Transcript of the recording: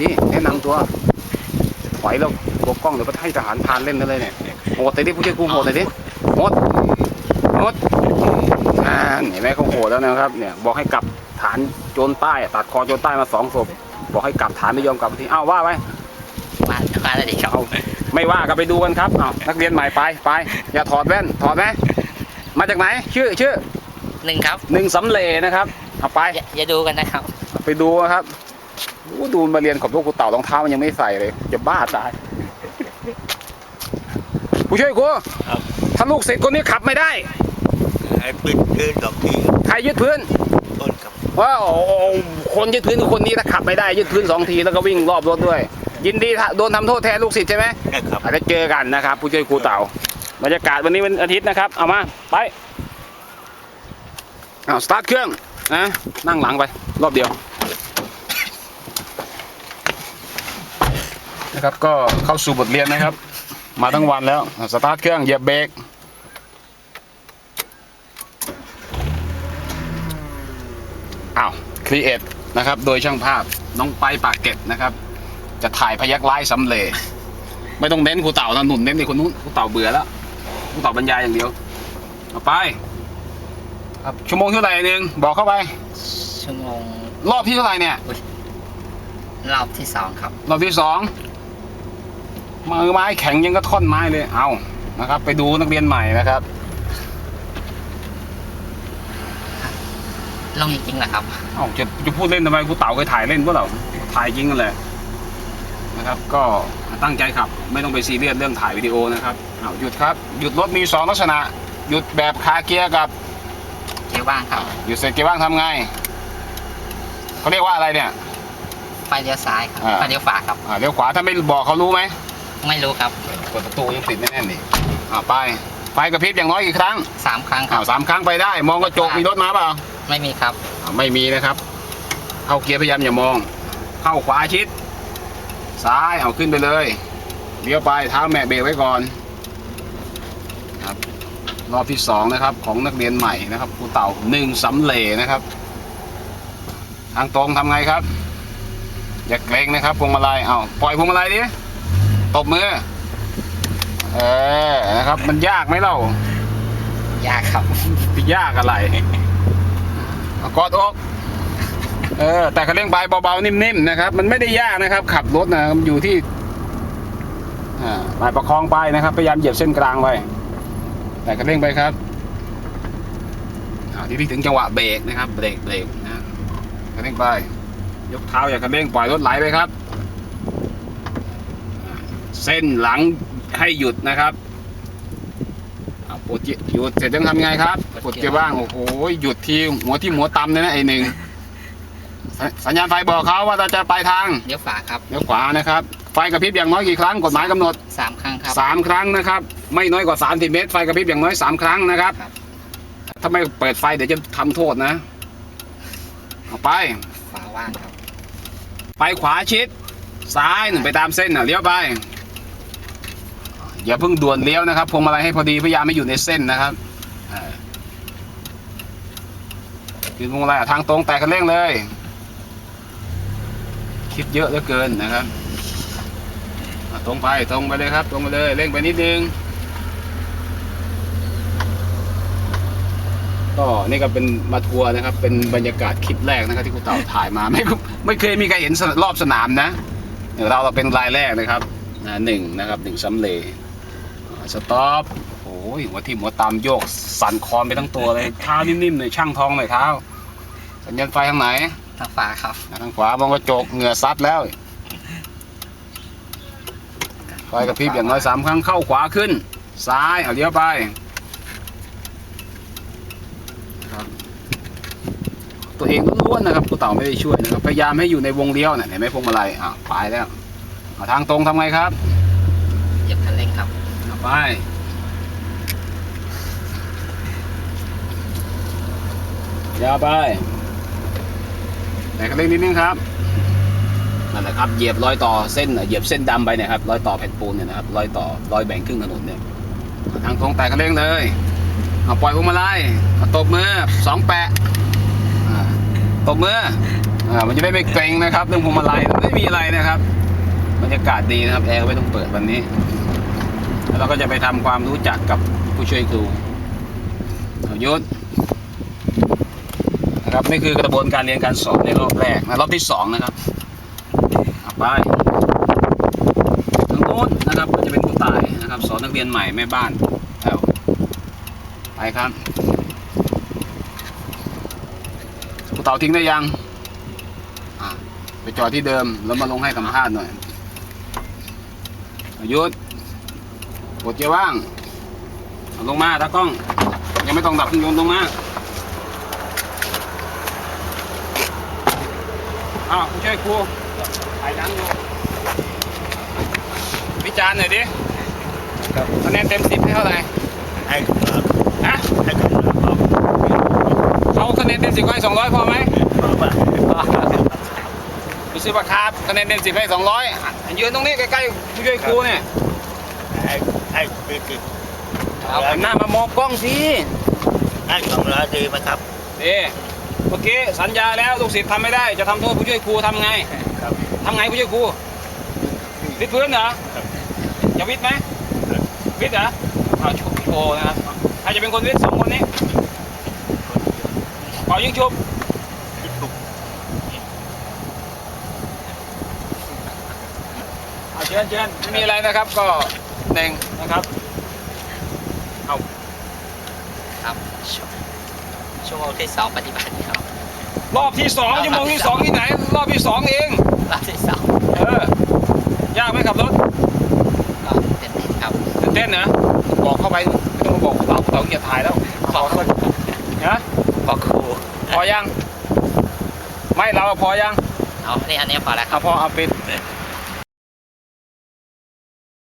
นี่แนะนำตัวไหวแล้วตัวกล้องเดี๋ยวไปให้ทหารพรานเล่นกันเลยเนี่ยโหดแต่ดิผู้ช่วยกูโหดหน่อยดิโหดโหดอ่าเห็นไหมเขาโหดแล้วนะครับ เนี่ย บอกให้กลับฐานโจรใต้อะตัดคอโจรใต้มาสองศพบอกให้กลับฐานไม่ยอมกลับทีอ้าวว่าไปมามาแล้วดิครับเอาไม่ว่าก็ไปดูกันครับเอานักเรียนใหม่ไปไปอย่าถอดแว่นถอดไหมมาจากไหน ชื่อชื่อหนึ่งครับหนึ่งสำเลนะครับเอาไปอย่าอย่าดูกันนะครับ ไปดูนะครับโอ้ ดูมาเรียนขอบลูกกูเต่ารองเท้ามันยังไม่ใส่เลย จะบ้าตายผู้ช่วยกูครับถ้าลูกเสร็จคนนี้ขับไม่ได้ให้ปืนปืนดอกที่ใครยึดพื้นต้นกับว้าวคนยึดพื้นคือคนนี้ถ้าขับไม่ได้ยึดพื้นสองทีแล้วก็วิ่งรอบรถด้วย ยินดีถ้าโดนทำโทษแทนลูกศิษย์ใช่ไหมนะครับอาจจะเจอกันนะครับ ผู้ช่วยครูเต่าบรรยากาศวันนี้วันอาทิตย์นะครับ เอามาไปเอาสตาร์ทเครื่องนะนั่งหลังไปรอบเดียว นะครับก็เข้าสู่บทเรียนนะครับ มาทั้งวันแล้วสตาร์ทเครื่องเหยียบเบรกอ้าวครีเอทนะครับโดยช่างภาพน้องไปปากเกร็ดนะครับ จะถ่ายพยักไล่สำเร็จไม่ต้องเน้นครูเต่านะหนุนเน้นในคนนู้นครูเต่าเบื่อแล้วครูเต่าบรรยายอย่างเดียวเอาไปครับชั่วโมงเท่าไหร่หนึ่งบอกเข้าไป ชั่วโมงรอบที่เท่าไหร่เนี่ยรอบที่สองครับ รอบที่สอง มือไม้แข็งยังก็ท่อนไม้เลย เอานะครับ ไปดูนักเรียนใหม่นะครับลงจริงๆเหรอครับเอาจะจะพูดเล่นทำไมครูเต่าเคยถ่ายเล่นพวกเราถ่ายจริงกันเลยนะครับ ก็ตั้งใจขับ ไม่ต้องไปซีเรียสเรื่องถ่ายวิดีโอนะครับเอาหยุดครับ หยุดรถมีสองลักษณะ หยุดแบบคาเกียร์กับ เกียร์ว่างครับ หยุดเสร็จเกียร์ว่างทำไงเขาเรียกว่าอะไรเนี่ยไฟเลี้ยวซ้ายครับอ่าไฟเลี้ยวขวาครับอ่าเลี้ยวขวาถ้าไม่บอกเขารู้ไหม ไม่รู้ครับเปิดประตูยังปิดไม่แน่นนี่อ่าไปไฟกระพริบอย่างน้อยกี่ครั้งสามครั้งคอ่ารับ สามครั้งไปได้ มองกระจกมีรถมาเปล่าไม่มีครับ อ่าไม่มีนะครับ เข้าเกียร์พยายามอย่ามอง เข้าขวาชิด ซ้ายเอาขึ้นไปเลยเลี้ยวไปเท้าแม่เบรกไว้ก่อนครับรอบที่สองนะครับของนักเรียนใหม่นะครับครูเต่าหนึ่งสำเลนะครับ ทางตรงทำไงครับ อย่าเกรงนะครับพวงมาลัยเอาปล่อยพวงมาลัยดิ ตบมือ เออ นะครับ มันยากไหมเล่ายากครับจะยากอะไรเอากอดอก เออ แต่คันเร่งไปเบาๆ นิ่มๆ นะครับ มันไม่ได้ยากนะครับ ขับรถนะมันอยู่ที่อ่าไปประคองไปนะครับ พยายามเหยียบเส้นกลางไว้ แต่คันเร่งไปครับอ่าทีนี้ถึงจังหวะเบรกนะครับ เบรกเบรกนะคันเร่งไป ยกเท้าอย่าคันเร่งปล่อยรถไหลไปครับอ่า เส้นหลังให้หยุดนะครับอะปวดจิหยุดเสร็จต้องทำไงครับปวดเกียร์ว่างโอ้โหหยุดทีหัวที่หัวต่ำเลยนะไอหนึ่งสสัญญาณไฟบอกเขาว่าเราจะไปทางเลี้ยวขวาครับเลี้ยวขวานะครับ ไฟกระพริบอย่างน้อยกี่ครั้งกฎหมายกำหนดสามครั้งครับสามครั้งนะครับ ไม่น้อยกว่า30เมตรไฟกระพริบอย่างน้อยสามครั้งนะครับครับถ้าไม่เปิดไฟเดี๋ยวจะทำโทษนะเอาไปขวาว่างครับ ไปขวาชิด ซ้ายหนึ่งไปตามเส้นน่ะเลี้ยวไป อย่าเพิ่งด่วนเลี้ยวนะครับพวงมาลัยให้พอดีพยายามไม่อยู่ในเส้นนะครับเออยืนพวงมาลัยทางตรงแตะคันเร่งเลย คิดเยอะเหลือเกินนะครับตรงไปตรงไปเลยครับ ตรงไปเลยเร่งไปนิดนึงก็นี่ก็เป็นมาทัวร์นะครับ เป็นบรรยากาศคลิปแรกนะครับที่ครูเต่าถ่ายมาไม่ไม่เคยมีใครเห็นรอบสนามนะเดี๋ยวเราเราเป็นรายแรกนะครับหนึ่งนะครับหนึ่งซัมเล สต็อปโอ้ยหัวที่หัวตามโยก สั่นคอนไปทั้งตัวเลยเท้านิ่มๆเลยช่างทองเลยเท้า สัญญาณไฟทางไหนทางขวาครับทางขวามองกระจกเหงื่อซัดแล้ว ไฟกระพริบอย่างน้อยสามครั้งเข้าขวาขึ้น ซ้ายเอาเลี้ยวไปครับตัวเองล้วนๆนะครับตัวเต่าไม่ได้ช่วยนะครับพยายามให้อยู่ในวงเลี้ยวน่ะเห็นไหมพวงมาลัยอะไปแล้วเอาทางตรงทำไงครับ ไปยาวไปแต่ก็เร่งนิดนึงครับนั่นแหละครับเหยียบรอยต่อเส้นเหยียบเส้นดำไปเนี่ยครับรอยต่อแผ่นปูนเนี่ยนะครับรอยต่อรอยแบ่งครึ่งถนนเนี่ยทางตรงแตะคันเร่งเลยเอาปล่อยพวงมาลัยเอาตบมือสองแปะตบมืออ่ามันจะได้ไม่เกรงนะครับเรื่องพวงมาลัยไม่มีอะไรนะครับบรรยากาศดีนะครับแอร์ไม่ต้องเปิดวันนี้ เราก็จะไปทำความรู้จักกับผู้ช่วยครูยุทธนะครับนี่คือกระบวนการเรียนการสอนในรอบแรกนะรอบที่สองนะครับเอาไปทางโน้นนะครับก็จะเป็นผู้ตายนะครับ สอนนักเรียนใหม่แม่บ้านเอาไปครับผู้เต่าทิ้งได้ยังไปจอดที่เดิมแล้วมาลงให้สัมภาษณ์หน่อยยุทธ กดเกียร์ว่างเอาลงมาตากล้อง ยังไม่ต้องดับเครื่องยนต์ลงมาอ้าวผู้ช่วยครูถ่ายหนังอยู่วิจารณ์หน่อยดิครับคะแนนเต็มสิบให้เท่าไหร่ให้ครับฮะให้ครับเขาคะแนนเต็มสิบให้สองร้อยพอไหมบอกว่าดูซิปะครับคะแนนเต็มสิบให้สองร้อยยืนตรงนี้ใกล้ๆผู้ช่วยครูเนี่ย ให้ให้ปีติดเอาหันหน้ามามองกล้องสิให้สองร้อยดีไหมครับเอ๊เมื่อกี้สัญญาแล้วลูกศิษย์ทำไม่ได้ จะทำโทษผู้ช่วยครูทำไงครับทำไงผู้ช่วยครูวิดพื้นเหรอครับจะวิดไหมวิดเหรอเอาโชว์โชว์นะครับใครจะเป็นคนวิดสองคนนี้เป่ายิงชุบที่ถูกเอาเชิญเชิญไม่มีอะไรนะครับก็ เน่งนะครับครับช่วงชั่วโมงที่สองปฏิบัติครับรอบที่สองชั่วโมงที่สองที่ไหน รอบที่สองเองรอบที่สองเออยากไหมขับรถก็เต้นๆครับตื่นเต้นนะบอกเข้าไปไม่ต้องมาบอกเต่าเต่าเกียรถ่ายแล้วบอกคนนะบอกครูพอยัง ไม่เราอะพอยังเอานี่อันนี้พอแล้วคเอารับพอเอาปิด